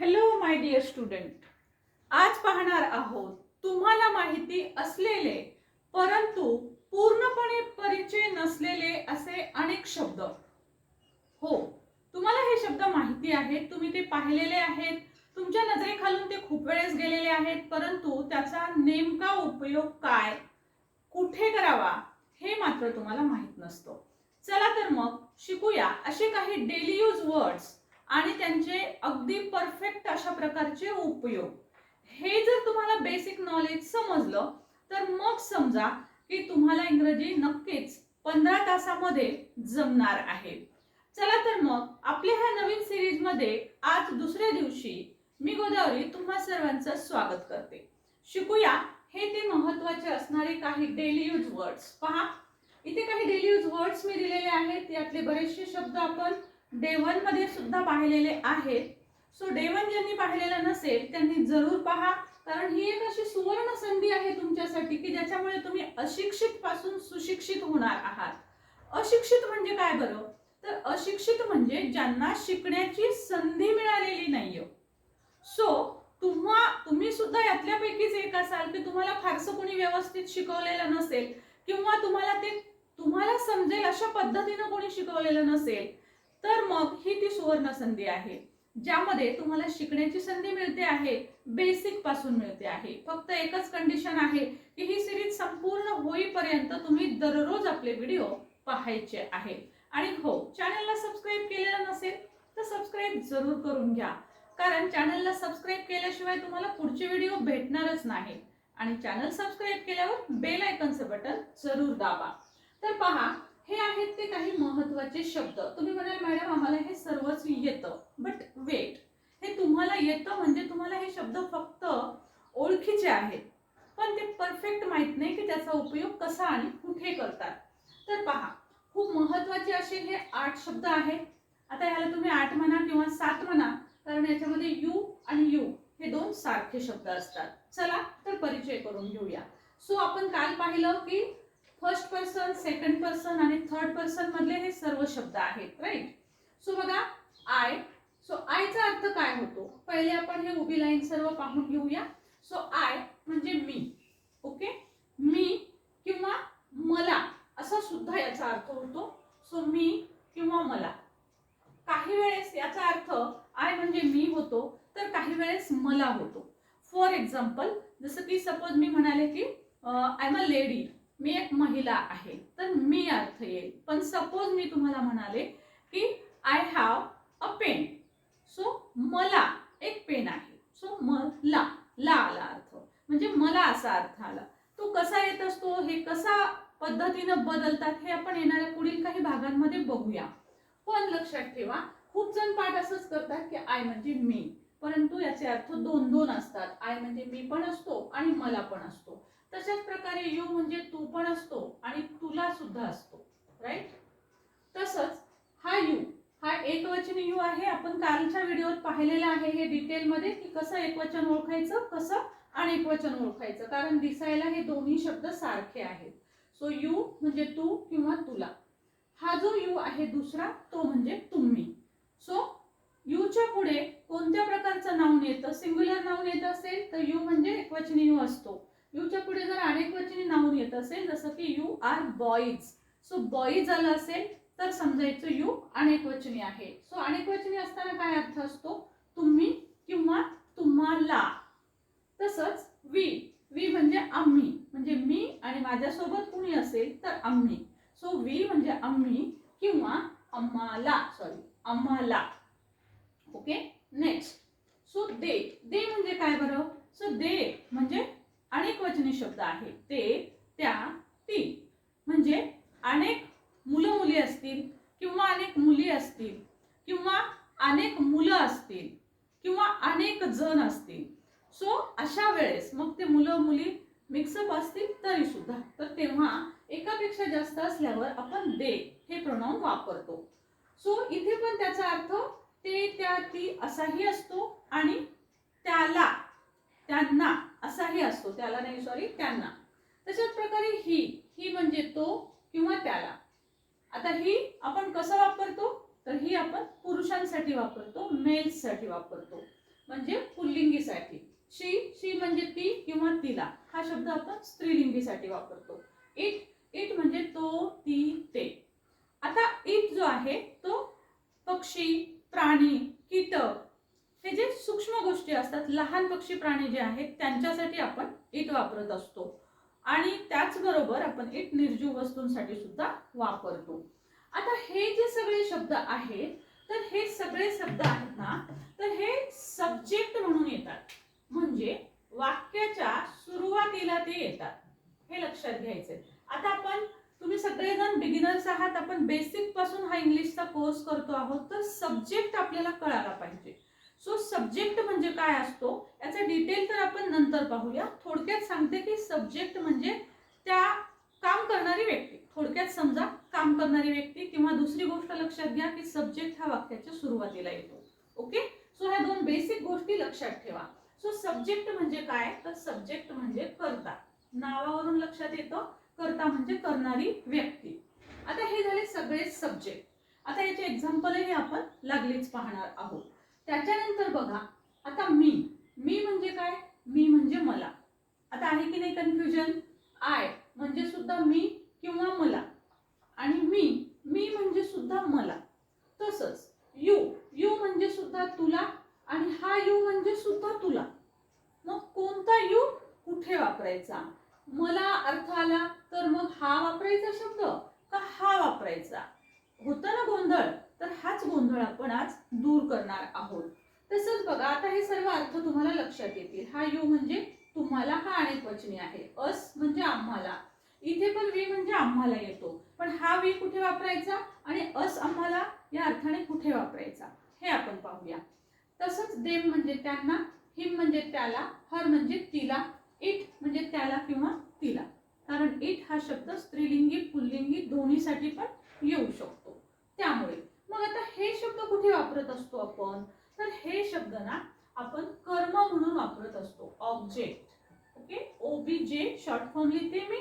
Hello my dear student आज पाहणार आहोत तुम्हाला माहिती असलेले परंतु पूर्णपणे परिचय नसलेले असे अनेक शब्द. हो तुम्हाला हे शब्द माहिती आहेत तुम्ही ते पाहिलेले आहेत तुमच्या नजरेखालून ते खूप वेळेस गेलेले आहेत परंतु त्याचा नेमका उपयोग काय कुठे करावा हे मात्र तुम्हाला माहीत नसतं. चला तर मग शिकूया असे काही डेली यूज वर्ड्स आणि त्यांचे अगदी परफेक्ट अशा प्रकारचे उपयोग. हे जर तुम्हाला बेसिक नॉलेज समजलं तर मग समजा की तुम्हाला इंग्रजी नक्कीच पंधरा तासामध्ये जमणार आहे. चला तर मग आपल्या ह्या नवीन सिरीजमध्ये आज दुसऱ्या दिवशी मी गोदावरी तुम्हा सर्वांचं स्वागत करते. शिकूया हे ते महत्त्वाचे असणारे काही डेली यूज वर्ड्स पहा इथे काही डेली यूज वर्ड्स मी दिलेले आहेत यातले बरेचसे शब्द आपण डेवनमध्ये सुद्धा पाहिलेले आहेत. सो डेवन ज्यांनी पाहिलेलं नसेल त्यांनी जरूर पहा. कारण ही एक अशी सुवर्ण संधी आहे तुमच्यासाठी की ज्याच्यामुळे तुम्ही अशिक्षित पासून सुशिक्षित होणार आहात. अशिक्षित म्हणजे काय बरं? तर अशिक्षित म्हणजे ज्यांना शिकण्याची संधी मिळालेली नाहीये. सो तुम्हा तुम्ही सुद्धा यातल्यापैकीच एक असाल की तुम्हाला फारसं कोणी व्यवस्थित शिकवलेलं नसेल किंवा तुम्हाला ते तुम्हाला समजेल अशा पद्धतीनं कोणी शिकवलेलं नसेल. तर मग ही ती सुवर्ण संधी आहे ज्यामध्ये तुम्हाला शिकण्याची संधी मिळते आहे बेसिकपासून मिळते आहे. फक्त एकच कंडिशन आहे की ही सिरीज संपूर्ण होईपर्यंत तुम्ही दररोज आपले व्हिडिओ पाहायचे आहे. आणि हो चॅनलला सबस्क्राईब केलेलं नसेल तर सबस्क्राईब जरूर करून घ्या. कारण चॅनलला सबस्क्राईब केल्याशिवाय तुम्हाला पुढचे व्हिडिओ भेटणारच नाही. आणि चॅनल सबस्क्राईब केल्यावर बेल आयकनचं बटन जरूर दाबा. तर पहा हे आहेत ते काही महत्त्वाचे शब्द. तुम्ही म्हणाल मॅडम आम्हाला हे सर्वच येतं. बट वेट हे तुम्हाला येतं म्हणजे तुम्हाला हे शब्द फक्त ओळखीचे आहेत. पण ते परफेक्ट माहीत नाही की त्याचा उपयोग कसा आणि कुठे करतात. तर पहा खूप महत्त्वाचे असे हे आठ शब्द आहेत. आता ह्याला तुम्ही आठ म्हणा किंवा सात म्हणा कारण याच्यामध्ये यू आणि यू हे दोन सारखे शब्द असतात. चला तर परिचय करून घेऊया. सो आपण काल पाहिलं की फर्स्ट पर्सन सेकंड पर्सन आणि थर्ड पर्सन मधले हे सर्व शब्द आहेत राईट सो बघा आय सो आयचा अर्थ काय होतो? पहिले आपण हे उभी लाईन सर्व पाहून घेऊया. सो आय म्हणजे मी ओके मी किंवा मला असा सुद्धा याचा अर्थ होतो. सो मी किंवा मला. काही वेळेस याचा अर्थ आय म्हणजे मी होतो तर काही वेळेस मला होतो. फॉर एक्झाम्पल जसं की सपोज मी म्हणाले की आय एम अ लेडी मी एक महिला आहे तर मी अर्थ येईल. पण सपोज मी तुम्हाला म्हणाले की I have a pen so मला एक पेन आहे. सो मला ला आला अर्थ. म्हणजे मला असा अर्थ आला. तो कसा येत असतो? हे कसा पद्धतीनं बदलतात? हे आपण येणाऱ्या पुढील काही भागांमध्ये बघूया. पण लक्षात ठेवा खूप जण पाठ असंच करतात की आय म्हणजे मी. परंतु याचे अर्थ दोन दोन असतात. आय म्हणजे मी पण असतो आणि मला पण असतो. तशाच प्रकारे यू म्हणजे तू पण असतो आणि तुला सुद्धा असतो राईट तसंच हा यू हा एकवचन यू आहे. आपण कालच्या व्हिडिओत पाहिलेला आहे हे डिटेलमध्ये की कसं एकवचन ओळखायचं कसं आणि एकवचन ओळखायचं. कारण दिसायला हे दोन्ही शब्द सारखे आहेत. सो यू म्हणजे तू किंवा तुला. हा जो यू आहे दुसरा तो म्हणजे तुम्ही. सो यूच्या पुढे कोणत्या प्रकारचं नाऊन येतं सिंग्युलर नाऊन येत असेल तर यू म्हणजे एकवचनी यू असतो. यूच्या पुढे जर अनेक वचनी नाऊन येत असेल जसं की you are boys. So boys आलं असेल तर समजायचं यू अनेकवचनी आहे. सो अनेकवचनी असताना काय अर्थ असतो? तुम्ही किंवा तुम्हाला. तसंच वी वी म्हणजे आम्ही. म्हणजे मी आणि माझ्यासोबत कुणी असेल तर आम्ही. सो वी म्हणजे आम्ही किंवा आम्हाला. सॉरी आम्हाला. Okay next so they. They म्हणजे काय बरं? सो दे म्हणजे अनेक वचनी शब्द आहे ते त्या ती म्हणजे अनेक मुलं मुली असतील किंवा अनेक मुली असतील किंवा अनेक मुलं असतील किंवा अनेक जण असतील. सो अशा वेळेस मग ते मुलं मुली मिक्सअप असतील तरी सुद्धा तर तेव्हा एकापेक्षा जास्त असल्यावर आपण दे हे प्रोनाऊन वापरतो. सो इथे पण त्याचा अर्थ ते त्या ती असाही असतो आणि त्याला त्यांना असाही असतो त्याला नाही सॉरी त्यांना. तशाच प्रकारे ही ही म्हणजे तो किंवा त्याला. आता ही आपण कसं वापरतो? तर ही आपण पुरुषांसाठी वापरतो मेल्ससाठी वापरतो. म्हणजे पुल्लिंगीसाठी. शी शी म्हणजे ती किंवा तिला. हा शब्द आपण स्त्रीलिंगीसाठी वापरतो. इट इट म्हणजे तो ती ते. आता इट जो आहे तो पक्षी प्राणी कीटक हे जे सूक्ष्म गोष्टी असतात लहान पक्षी प्राणी जे आहेत त्यांच्यासाठी आपण ईट वापरत असतो. आणि त्याचबरोबर आपण ईट निर्जीव वस्तूंसाठी सुद्धा वापरतो. आता हे जे सगळे शब्द आहेत तर हे सगळे शब्द आहेत ना तर हे सब्जेक्ट म्हणून येतात. म्हणजे वाक्याच्या सुरुवातीला ते येतात. हे लक्षात घ्यायचंय. आता आपण तुम्ही सगळेजण बिगिनर्स आहात आपण बेसिकपासून हा इंग्लिशचा कोर्स करतो आहोत तर सब्जेक्ट आपल्याला कळायला पाहिजे. सो सब्जेक्ट म्हणजे काय असतो? याचा डिटेल तर आपण नंतर पाहूया. थोडक्यात सांगते की सब्जेक्ट म्हणजे त्या काम करणारी व्यक्ती. थोडक्यात समजा काम करणारी व्यक्ती किंवा दुसरी गोष्ट लक्षात घ्या की सब्जेक्ट हा वाक्याच्या सुरुवातीला येतो. ओके सो ह्या दोन बेसिक गोष्टी लक्षात ठेवा. सो सब्जेक्ट म्हणजे काय? तर सब्जेक्ट म्हणजे कर्ता. नावावरून लक्षात येतं. कर्ता म्हणजे करणारी व्यक्ती. आता हे झाले सगळे सब्जेक्ट आता याचे एक्झाम्पलही आपण लागलीच पाहणार आहोत. त्याच्यानंतर बघा आता मी मी म्हणजे काय? मी म्हणजे मला. आता आहे की नाही कन्फ्युजन आय म्हणजे सुद्धा मी किंवा मला. आणि मी मी म्हणजे सुद्धा मला. तसंच यू यू म्हणजे सुद्धा तुला आणि हा यू म्हणजे सुद्धा तुला. मग कोणता यू कुठे वापरायचा? मला अर्थ आला तर मग हा वापरायचा शब्द का हा वापरायचा? होतं ना गोंधळ? तर हाच गोंधळ आपण आज दूर करणार आहोत. तसंच बघा आता हे सर्व अर्थ तुम्हाला लक्षात येतील. हा यू म्हणजे तुम्हाला हा अनेक वचनी आहे. अस म्हणजे आम्हाला. इथे पण वी म्हणजे आम्हाला येतो. पण हा वी कुठे वापरायचा आणि अस आम्हाला या अर्थाने कुठे वापरायचा हे आपण पाहूया. तसंच देव म्हणजे त्यांना हिम म्हणजे त्याला हर म्हणजे तिला इट म्हणजे त्याला किंवा तिला. कारण इट हा शब्द स्त्रीलिंगी पुल्लिंगी दोन्हीसाठी पण येऊ शकतो. त्यामुळे मग आता हे शब्द कुठे वापरत असतो आपण? तर हे शब्द ना आपण कर्म म्हणून वापरत असतो. Object okay O B J short form लिहिते मी.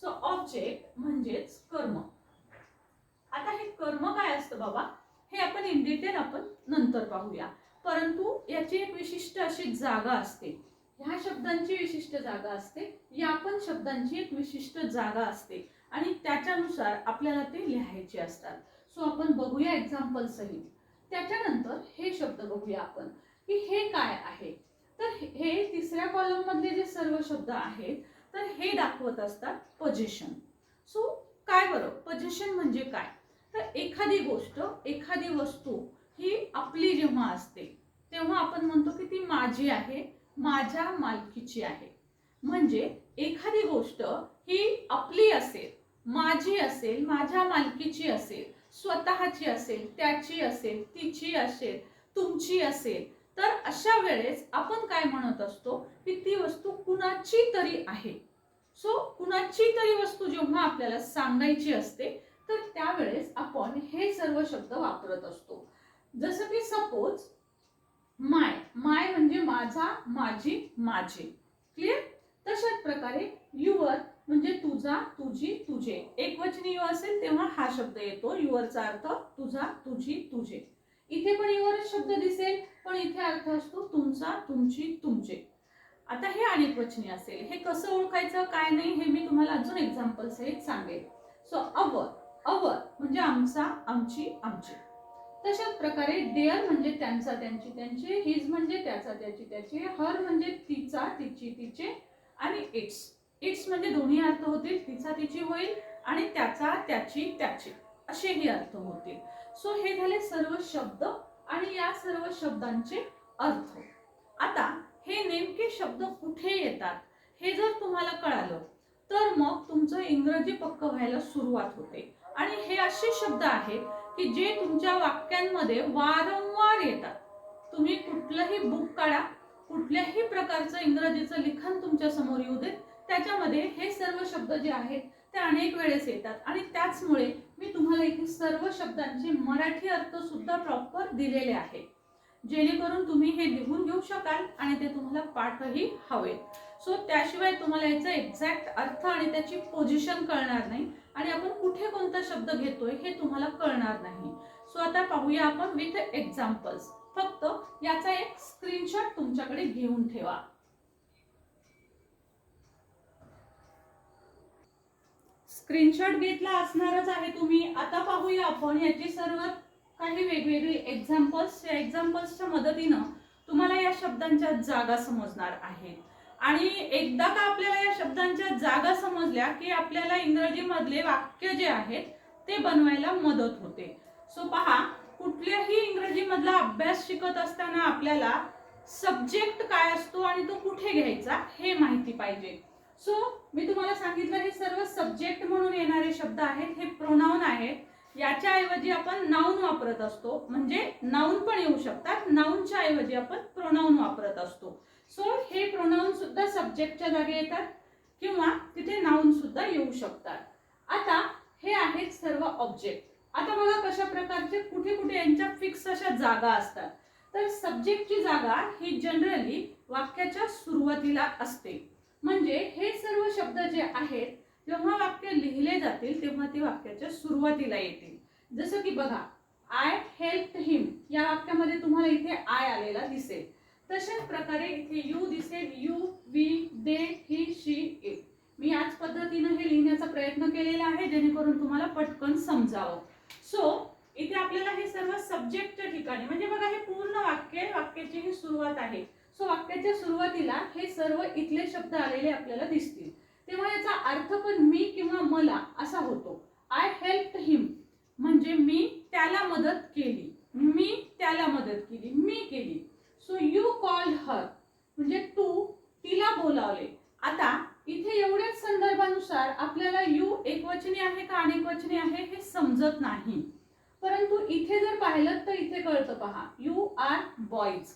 सो ऑब्जेक्ट म्हणजेच कर्म. आता हे कर्म काय असतं बाबा? हे आपण इन डिटेल आपण नंतर पाहूया. परंतु याची एक विशिष्ट अशी जागा असते. ह्या शब्दांची विशिष्ट जागा असते. या पण शब्दांची एक विशिष्ट जागा असते. आणि त्याच्यानुसार आपल्याला ते लिहायचे असतात. सो आपण बघूया एक्झाम्पल सहित. त्याच्यानंतर हे शब्द बघूया आपण की हे काय आहे? तर हे तिसऱ्या कॉलममधले जे सर्व शब्द आहेत तर हे दाखवत असतात पोझिशन सो काय बरं? पोझिशन म्हणजे काय? तर एखादी गोष्ट एखादी वस्तू ही आपली जेव्हा असते तेव्हा आपण म्हणतो की ती माझी आहे माझ्या मालकीची आहे. म्हणजे एखादी गोष्ट ही आपली असेल माझी असेल माझ्या मालकीची असेल स्वतःची असेल त्याची असेल तिची असेल तुमची असेल तर अशा वेळेस आपण काय म्हणत असतो की ती वस्तू कुणाची तरी आहे. सो कुणाची तरी वस्तू जेव्हा आपल्याला सांगायची असते तर त्यावेळेस आपण हे सर्व शब्द वापरत असतो. जसं की सपोज माय माय म्हणजे माझा माझी माझे. क्लिअर तशाच प्रकारे युअर म्हणजे तुझा तुझी तुझे. एक वचनी यू असेल तेव्हा हा शब्द येतो. युअरचा अर्थ तुझा तुझी तुझे. इथे पण युअर शब्द दिसेल पण इथे अर्थ असतो तुमचा तुमची तुमचे. आता हे अनेक वचनी असेल. हे कसं ओळखायचं काय नाही हे मी तुम्हाला अजून एक्झाम्पल सहित सांगेल. सो अवर अवर म्हणजे आमचा आमची आमची. तशाच प्रकारे डेअर म्हणजे त्यांचा त्यांची त्यांचे. हिज म्हणजे त्याचा त्याची त्याचे. हर म्हणजे तिचा तिची तिचे. आणि इट्स इट्स म्हणजे दोन्ही अर्थ होतील तिचा तिची होईल आणि त्याचा त्याची त्याची. असेही अर्थ होतील. सो हे झाले सर्व शब्द आणि या सर्व शब्दांचे अर्थ. आता हे नेमके शब्द कुठे येतात हे जर तुम्हाला कळालं तर मग तुमचं इंग्रजी पक्क व्हायला सुरुवात होते. आणि हे असे शब्द आहेत की जे तुमच्या वाक्यांमध्ये वारंवार येतात. तुम्ही कुठलंही बुक काढा कुठल्याही प्रकारचं इंग्रजीचं लिखाण तुमच्यासमोर येऊ देत त्याच्यामध्ये हे सर्व शब्द जे आहेत ते अनेक वेळेस येतात. आणि त्याचमुळे मी तुम्हाला इथे सर्व शब्दांचे मराठी अर्थ सुद्धा प्रॉपर दिलेले आहेत. जेणेकरून तुम्ही हे लिहून घेऊ शकाल आणि ते तुम्हाला पाठही हवेत. सो त्याशिवाय तुम्हाला याचा एक्झॅक्ट अर्थ आणि त्याची पोझिशन कळणार नाही. आणि आपण कुठे कोणता शब्द घेतोय हे तुम्हाला कळणार नाही. सो आता पाहूया आपण विथ एक्झाम्पल्स फक्त याचा एक स्क्रीनशॉट तुमच्याकडे घेऊन ठेवा. स्क्रीनशॉट घेतला असणारच आहे तुम्ही. आता पाहूया आपण याची सर्व काही वेगवेगळी एक्झाम्पल्स या एक्झाम्पल्सच्या मदतीनं तुम्हाला या शब्दांच्या जागा समजणार आहेत आणि एकदा का आपल्याला या शब्दांच्या जागा समजल्या की आपल्याला इंग्रजीमधले वाक्य जे आहेत ते बनवायला मदत होते. सो पहा कुठल्याही इंग्रजीमधला अभ्यास शिकत असताना आपल्याला सब्जेक्ट काय असतो आणि तो कुठे घ्यायचा हे माहिती पाहिजे. सो मी तुम्हाला सांगितलं हे सर्व सब्जेक्ट म्हणून येणारे शब्द आहेत हे प्रोनाऊन आहेत. याच्या ऐवजी आपण नाऊन वापरत असतो. म्हणजे नाऊन पण येऊ शकतात नाऊनच्या ऐवजी आपण प्रोनाऊन वापरत असतो. सो हे प्रोनाऊन सुद्धा सब्जेक्टच्या जागी येतात किंवा तिथे नाऊन सुद्धा येऊ शकतात. आता हे आहेत सर्व ऑब्जेक्ट आता बघा कशा प्रकारचे कुठे कुठे यांच्या फिक्स अशा जागा असतात. तर सब्जेक्टची जागा ही जनरली वाक्याच्या सुरुवातीला असते. म्हणजे हे सर्व शब्द जे आहेत जेव्हा वाक्य लिहिले जातील तेव्हा ते वाक्याच्या सुरुवातीला येतील. जसं की बघा आय हेल्प हिम या वाक्यामध्ये तुम्हाला इथे आय आलेला दिसेल. तशाच प्रकारे इथे यू दिसेल. यू वी दे ही शी ए मी याच पद्धतीनं हे लिहिण्याचा प्रयत्न केलेला आहे जेणेकरून तुम्हाला पटकन समजावं. सो इथे आपल्याला हे सर्व सब्जेक्टच्या ठिकाणी म्हणजे बघा हे पूर्ण वाक्य वाक्याची ही सुरुवात आहे. सो वाक्याच्या सुरुवातीला हे सर्व इथले शब्द आलेले आपल्याला दिसतील. तेव्हा याचा अर्थ पण मी किंवा मला असा होतो. आय हेल्प हिम म्हणजे मी त्याला मदत केली. मी त्याला मदत केली. मी केली. सो यू कॉल हर म्हणजे तू तिला बोलावले. आता इथे एवढ्याच संदर्भानुसार आपल्याला यू एकवचनी आहे का अनेकवचनी आहे हे समजत नाही. परंतु इथे जर पाहिलं तर इथे कळतं पहा. You are boys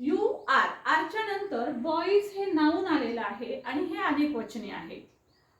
you are. आरच्या नंतर बॉईज हे नाऊन आलेलं आहे आणि हे अनेक वचने आहे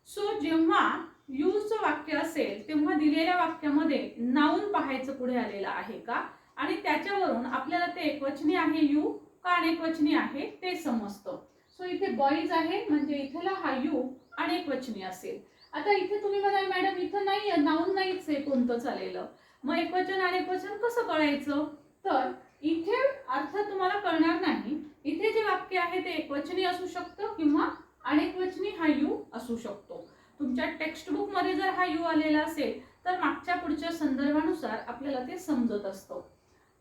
सो जेव्हा यूचं वाक्य असेल तेव्हा दिलेल्या वाक्यामध्ये नाऊन पाहायचं पुढे आलेलं आहे का? आणि त्याच्यावरून आपल्याला ते एकवचनी आहे यू का अनेकवचनी आहे ते समजतं. सो इथे बॉईज आहे म्हणजे इथेला हा यू अनेकवचनी असेल. आता इथे तुम्ही म्हणाल मॅडम इथं नाही नाऊन नाहीच आहे कोणतं चालेलं मग एकवचन अनेकवचन कसं कळायचं? तर इथे अर्थ तुम्हाला कळणार नाही. इथे जे वाक्य आहे ते एकवचनी असू शकतं किंवा अनेकवचनी हा यू असू शकतो. तुमच्या टेक्स्टबुकमध्ये जर हा यू आलेला असेल तर मागच्या पुढच्या संदर्भानुसार आपल्याला ते समजत असतं.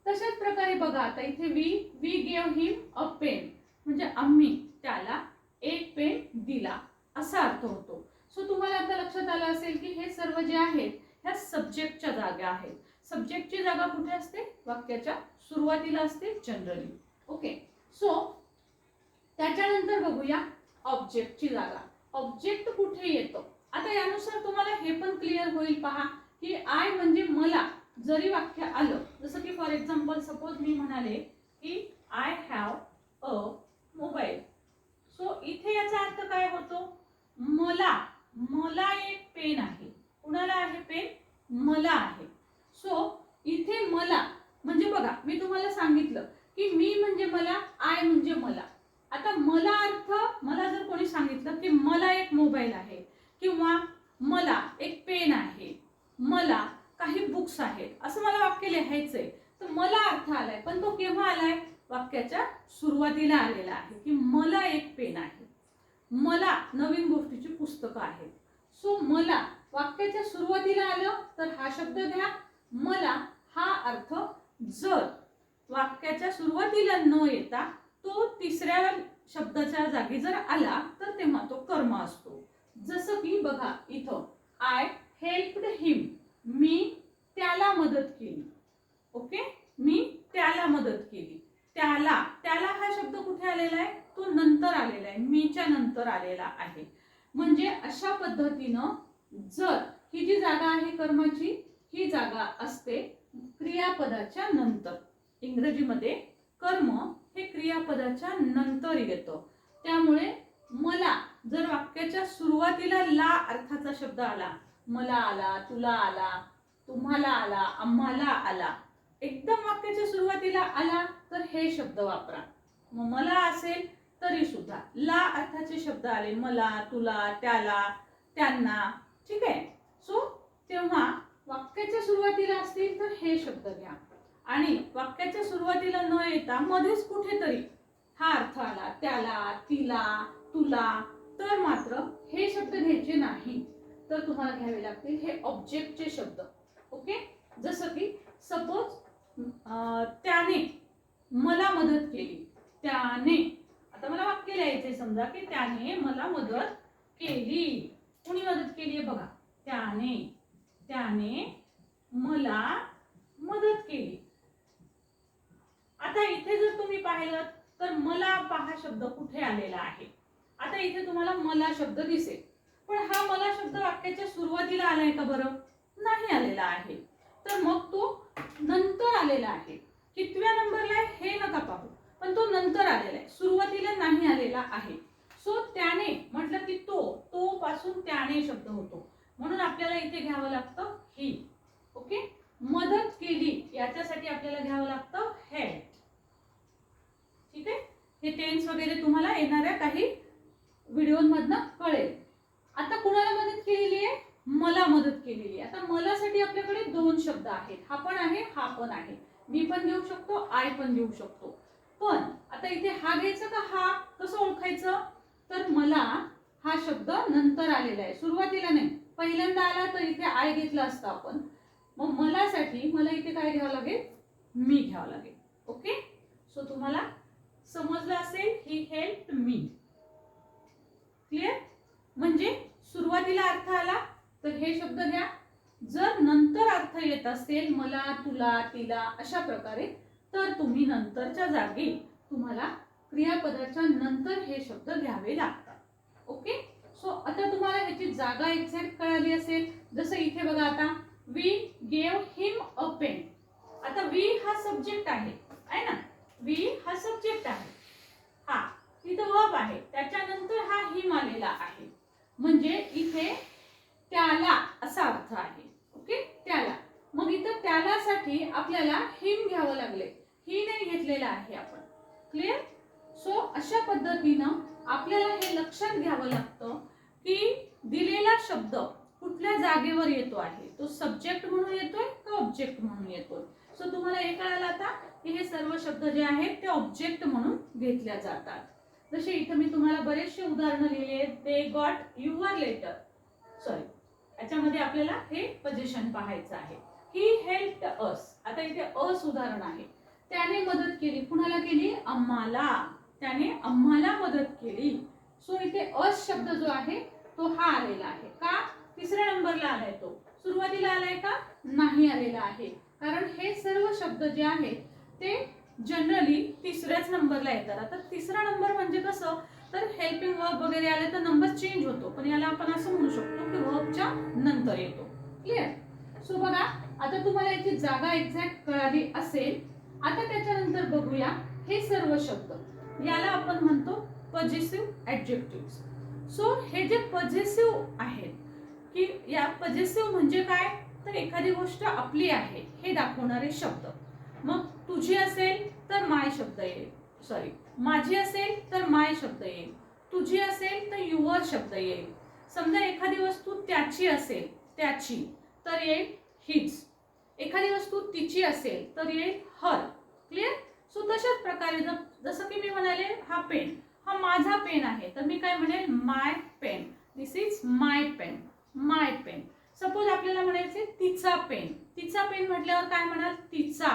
तशाच प्रकारे बघा आता इथे we we gave him a pen म्हणजे आम्ही त्याला एक पेन दिला. असा अर्थ होतो. सो तुम्हाला आता लक्षात आलं असेल की हे सर्व जे आहेत ह्या सब्जेक्टच्या जागा आहेत. सब्जेक्टची जागा कुठे असते? वाक्याच्या सुरुवातीला असते जनरली ओके सो त्याच्यानंतर बघूया ऑब्जेक्टची जागा. ऑब्जेक्ट कुठे येतो? आता यानुसार तुम्हाला हे पण क्लिअर होईल पहा की आय म्हणजे मला जरी वाक्य आलं जसं की फॉर एक्झाम्पल सपोज मी म्हणाले की I have a mobile so इथे याचा अर्थ काय होतो? मला मला एक पेन आहे. कुणाला आहे पेन मला आहे. सो इथे मला म्हणजे बघा मी तुम्हाला सांगितलं की मी म्हणजे मला आय म्हणजे मला. आता मला अर्थ मला जर कोणी सांगितलं की मला एक मोबाईल आहे किंवा मला एक पेन आहे मला काही बुक्स आहेत असं मला वाक्य लिहायचंय तर मला अर्थ आलाय. पण तो केव्हा आलाय? वाक्याच्या सुरुवातीला आलेला आहे की मला एक पेन आहे. मला नवीन गोष्टीची पुस्तकं आहेत. सो मला वाक्याच्या सुरुवातीला आलं तर हा शब्द घ्या मला हा अर्थ जर वाक्याच्या सुरुवातीला न येता तो तिसऱ्या शब्दाच्या जागी जर आला तर तेव्हा तो कर्म असतो. जसं की बघा इथं आय हेल्पड हिम मी त्याला मदत केली. ओके? मी त्याला मदत केली. त्याला त्याला हा शब्द कुठे आलेला आहे? तो नंतर आलेला आहे. मीच्या नंतर आलेला आहे. म्हणजे अशा पद्धतीनं जर ही जी जागा आहे कर्माची ही जागा असते क्रियापदाच्या नंतर. इंग्रजीमध्ये कर्म हे क्रियापदाच्या नंतर येतं. त्यामुळे मला जर वाक्याच्या सुरुवातीला ला अर्थाचा शब्द आला मला आला तुला आला तुम्हाला आला आम्हाला आला एकदम वाक्याच्या सुरुवातीला आला तर हे शब्द वापरा. मग मला असेल तरी सुद्धा. ला अर्थाचे शब्द आले मला तुला त्याला त्यांना ठीक आहे? सो तेव्हा वाक्याच्या सुरुवातीला असतील तर हे शब्द घ्या. आणि वाक्याच्या सुरुवातीला न येता मध्येच कुठेतरी हा अर्थ आला त्याला तिला तुला तर मात्र हे शब्द घ्यायचे नाही. तर तुम्हाला घ्यावे लागतील हे ऑब्जेक्टचे शब्द. ओके जसं की सपोज त्याने मला मदत केली. त्याने आता मला वाक्य लिहायचे समजा की त्याने मला मदत केली. कुणी मदत केली आहे बघा. त्याने. त्याने मला मदत केली. आता इथे जर तुम्ही पाहिलं तर मला पहा शब्द कुठे आलेला आहे. आता इथे तुम्हाला मला शब्द दिसेल. पण हा मला शब्द वाक्याच्या सुरुवातीला आलाय का बरं? नाही आलेला आहे. तर मग तो नंतर आलेला आहे. कितव्या नंबरला आहे? हे नका पाहू. पण तो नंतर आलेला आहे. सुरुवातीला नाही आलेला आहे. सो त्याने म्हटलं की तो तो पासून त्याने शब्द होतो. म्हणून आपल्याला इथे घ्यावं लागतं ही. ओके? मदत केली याच्यासाठी आपल्याला घ्यावं लागतं हे ठीक आहे? हे टेन्स वगैरे तुम्हाला येणाऱ्या काही व्हिडिओमधनं कळेल. आता कुणाला मदत केलेली आहे? मला मदत केलेली आहे. आता मलासाठी आपल्याकडे दोन शब्द आहेत. हा पण आहे हा पण आहे. मी पण घेऊ शकतो आय पण घेऊ शकतो. पण आता इथे हा घ्यायचा का हा? कसं ओळखायचं? तर मला हा शब्द नंतर आलेला आहे. सुरुवातीला नाही. पहिल्यांदा आला तर इथे आय घेतला असतं आपण. मग मलासाठी मला इथे काय घ्यावं लागेल? मी घ्यावं लागेल. ओके सो तुम्हाला समजलं असेल ही हेल्प मी क्लिअर म्हणजे सुरुवातीला अर्थ आला तर हे शब्द घ्या. जर नंतर अर्थ येत असेल मला तुला तिला अशा प्रकारे तर तुम्ही नंतरच्या जागी तुम्हाला क्रियापदाच्या नंतर हे शब्द घ्यावे लागतात. ओके सो आता तुम्हाला ह्याची जागा एक्झॅक्ट कळाली असेल. जसं इथे बघा आता we gave him a pen आता वी हा सब्जेक्ट आहे आहे ना? वी हा सब्जेक्ट आहे. हा इथं वब आहे. त्याच्यानंतर हा हिम आलेला आहे. म्हणजे इथे त्याला असा अर्थ आहे. ओके त्याला. मग इथं त्यालासाठी आपल्याला हिम घ्यावं लागले. ही नाही घेतलेला आहे आपण. क्लिअर सो अशा पद्धतीनं आपल्याला हे लक्षात घ्यावं लागतं. की दिलेला शब्द कुठल्या जागेवर येतो आहे? तो सब्जेक्ट म्हणून येतोय का ऑब्जेक्ट म्हणून येतोय? सो तुम्हाला हे कळालं आता की हे सर्व शब्द जे आहेत ते ऑब्जेक्ट म्हणून घेतल्या जातात. जसे इथं मी तुम्हाला बरेचसे उदाहरणं लिहिले आहेत. They got your letter sorry याच्यामध्ये आपल्याला हे पजेशन पाहायचं आहे. ही हेल्प अस आता इथे अस उदाहरण आहे. त्याने मदत केली. कुणाला केली? आम्हाला. त्याने आम्हाला मदत केली. सो इथे अस शब्द जो आहे तो हा आलेला आहे. का? तिसऱ्या नंबरला आलाय तो. सुरुवातीला आलाय का? नाही आलेला आहे. कारण हे सर्व शब्द जे आहेत ते जनरली तिसऱ्याच नंबरला येतात. आता तिसरा नंबर म्हणजे कसं? तर हेल्पिंग वर्ब वगैरे आले तर नंबर चेंज होतो. पण याला आपण असं म्हणू शकतो की वर्बच्या नंतर येतो. क्लिअर सो बघा आता तुम्हाला याची जागा एक्झॅक्ट कळाली असेल. आता त्याच्यानंतर बघूया हे सर्व शब्द. याला आपण म्हणतो पजेसिव्ह ऍडजेक्टिव्ह सो हे जे पजेसिव्ह आहेत की या पजेसिव्ह म्हणजे काय? तर एखादी गोष्ट आपली आहे हे दाखवणारे शब्द. मग तुझी असेल तर माय शब्द येईल. सॉरी माझी असेल तर माय शब्द येईल. तुझी असेल तर युअर शब्द येईल. समजा एखादी वस्तू त्याची असेल त्याची तर येईल हिज एखादी वस्तू तिची असेल तर येईल हर क्लिअर सो तशाच प्रकारे जसं की मी म्हणाले हा पेन हा माझा पेन आहे. तर मी काय म्हणेल? My pen this is my pen my pen suppose आपल्याला म्हणायचे तिचा पेन तिचा पेन म्हटल्यावर काय म्हणाल? तिचा.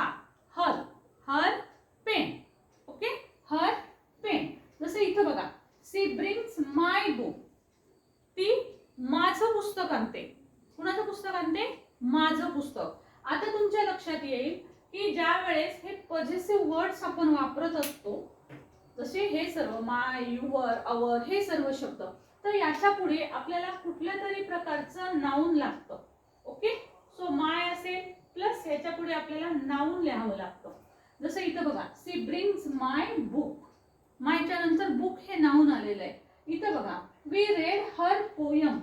Her. Her pen okay her pen जसं इथं बघा. सी ब्रिंग्स माय बुक ती माझं पुस्तक आणते. कुणाचं पुस्तक आणते? माझं पुस्तक. आता तुमच्या लक्षात येईल की ज्या वेळेस हे पजेसिव्ह वर्ड्स आपण वापरत असतो जसे हे सर्व माय युवर अवर हे सर्व शब्द तर याच्यापुढे आपल्याला कुठल्या तरी प्रकारचं नाऊन लागतं. ओके सो माय असेल प्लस याच्यापुढे आपल्याला नाऊन लिहावं लागतं. जसं इथं बघा सी ब्रिंग्स माय बुक मायच्या नंतर बुक हे नाऊन आलेलं आहे. इथं बघा वी रेड हर पोयम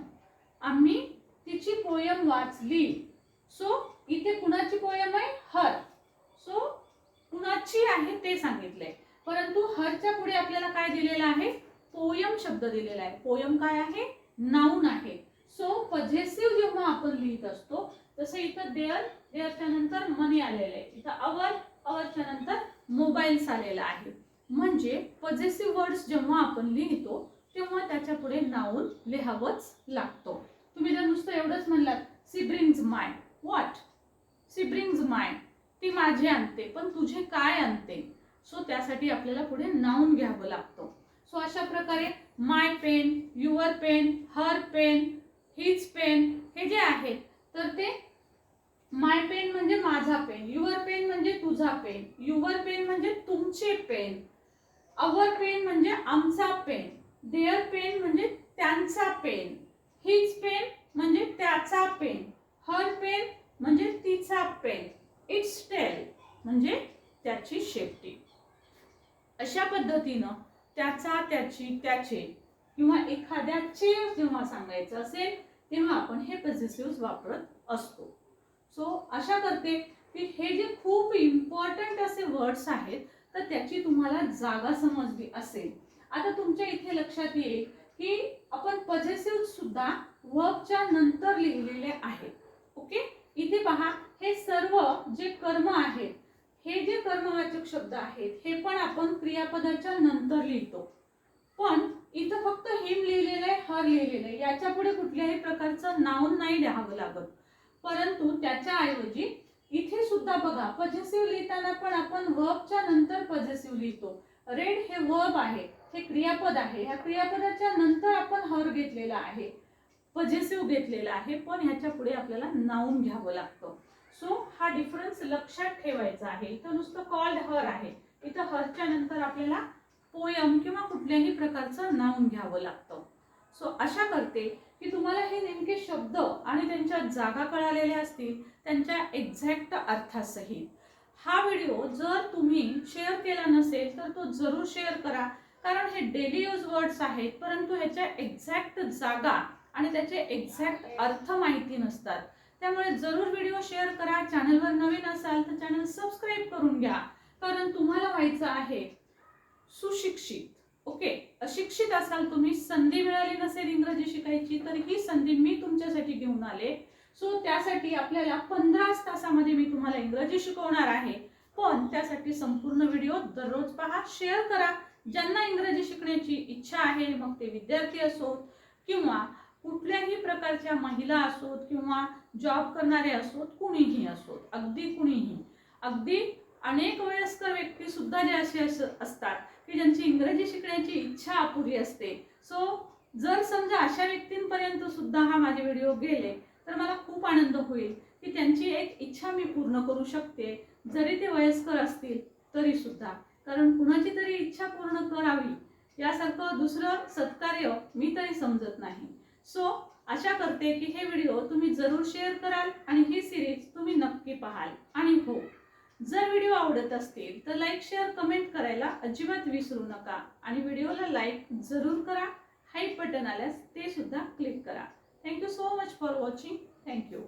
आम्ही तिची पोयम वाचली. सो इथे कुणाची पोयम आहे? हर सो कुणाची आहे ते सांगितलंय. परंतु हरच्या पुढे आपल्याला काय दिलेलं आहे? पोयम शब्द दिलेला आहे. पोयम काय आहे? नाऊन आहे. सो पॉझिटिव्ह जेव्हा आपण लिहित असतो तसं इथं देअर देअरच्या नंतर मनी आलेलं आहे. इथं अवर अवरच्या नंतर मोबाईल्स आलेला आहे. म्हणजे पॉझिटिव्ह वर्ड्स जेव्हा आपण लिहितो तेव्हा त्याच्या पुढे नाऊन लिहावंच लागतो. तुम्ही जर नुसतं एवढंच म्हणलात सिब्रिंग्ज माय वॉट सिब्रिंग्ज माय ती माझे आणते पण तुझे काय आणते? सो त्यासाठी आपल्याला पुढे नाऊन घ्यावं लागतं. सो अशा प्रकारे my pen your pen her pen his pen हे जे आहेत तर ते माय पेन म्हणजे माझा पेन युअर पेन म्हणजे तुझा पेन युअर पेन म्हणजे तुमचे पेन अवर पेन म्हणजे आमचा पेन देअर पेन म्हणजे त्यांचा पेन हिज पेन म्हणजे त्याचा पेन हर पेन म्हणजे तिचा पेन इट्स टेल म्हणजे त्याची शेपटी. अशा पद्धतीनं त्याचा त्याची त्याचे किंवा एखाद्याचे जेव्हा सांगायचं असेल तेव्हा आपण हे पॉझिटिव्ह वापरत असतो. सो आशा करते की हे जे खूप इम्पॉर्टंट असे वर्ड्स आहेत तर त्याची तुम्हाला जागा समजली असेल. आता तुमच्या इथे लक्षात येईल की आपण पॉझिटिव्ह सुद्धा वर्बच्या नंतर लिहिलेले आहेत. ओके इथे पहा हे सर्व जे कर्म आहेत हे जे कर्मवाचक शब्द आहेत हे पण आपण क्रियापदाच्या नंतर लिहितो. पण इथं फक्त हिम लिहिलेलं आहे हर लिहिलेलं आहे. याच्यापुढे कुठल्याही प्रकारचं नाव नाही लिहावं लागत. परंतु त्याच्या ऐवजी इथे सुद्धा बघा पजेसिव्ह लिहिताना पण आपण वर्बच्या नंतर पजेसिव्ह लिहितो. रेड हे वर्ब आहे हे क्रियापद आहे. ह्या क्रियापदाच्या नंतर आपण हर घेतलेला आहे पजेसिव्ह घेतलेला आहे पण ह्याच्या पुढे आपल्याला नाऊन घ्यावं लागतं. सो हा डिफरन्स लक्षात ठेवायचा आहे. इथं नुसतं कॉल्ड हर आहे. इथं हरच्या नंतर आपल्याला पोयम किंवा कुठल्याही प्रकारचं नाऊन घ्यावं लागतं. सो आशा करते की तुम्हाला हे नेमके शब्द आणि त्यांच्या जागा कळालेल्या असतील त्यांच्या एक्झॅक्ट अर्थासहित हा व्हिडिओ जर तुम्ही शेअर केला नसेल तर तो जरूर शेअर करा. कारण हे डेली यूज वर्ड्स आहेत परंतु ह्याच्या एक्झॅक्ट जागा आणि त्याचे एक्झॅक्ट अर्थ माहिती नसतात. त्यामुळे जरूर व्हिडिओ शेअर करा. चॅनलवर नवीन असाल तर चॅनल सबस्क्राईब करून घ्या. कारण तुम्हाला व्हायचं आहे सुशिक्षित. ओके? अशिक्षित असाल तुम्ही संधी मिळाली नसेल इंग्रजी शिकायची तर ही संधी मी तुमच्यासाठी घेऊन आले. सो त्यासाठी आपल्याला पंधराच तासामध्ये मी तुम्हाला इंग्रजी शिकवणार आहे. पण त्यासाठी संपूर्ण व्हिडिओ दररोज पहा शेअर करा. ज्यांना इंग्रजी शिकण्याची इच्छा आहे मग ते विद्यार्थी असोत किंवा कुठल्याही प्रकारच्या महिला असोत किंवा जॉब करणारे असोत कुणीही असोत अगदी कुणीही. अगदी अनेक वयस्कर व्यक्ती सुद्धा जे असे अस- असतात की ज्यांची इंग्रजी शिकण्याची इच्छा अपुरी असते. सो जर समजा अशा व्यक्तींपर्यंत सुद्धा हा माझे व्हिडिओ गेले तर मला खूप आनंद होईल की त्यांची एक इच्छा मी पूर्ण करू शकते. जरी ते वयस्कर असतील तरी सुद्धा. कारण कुणाची तरी इच्छा पूर्ण करावी यासारखं दुसरं सत्कार्य मी तरी समजत नाही. सो आशा करते की हे व्हिडिओ तुम्ही जरूर शेअर कराल आणि ही सिरीज तुम्ही नक्की पाहाल. आणि हो जर व्हिडिओ आवडत असतील तर लाईक शेअर कमेंट करायला अजिबात विसरू नका. आणि व्हिडिओला लाईक जरूर करा. हाईप बटन आल्यास ते सुद्धा क्लिक करा. Thank you so much for watching thank you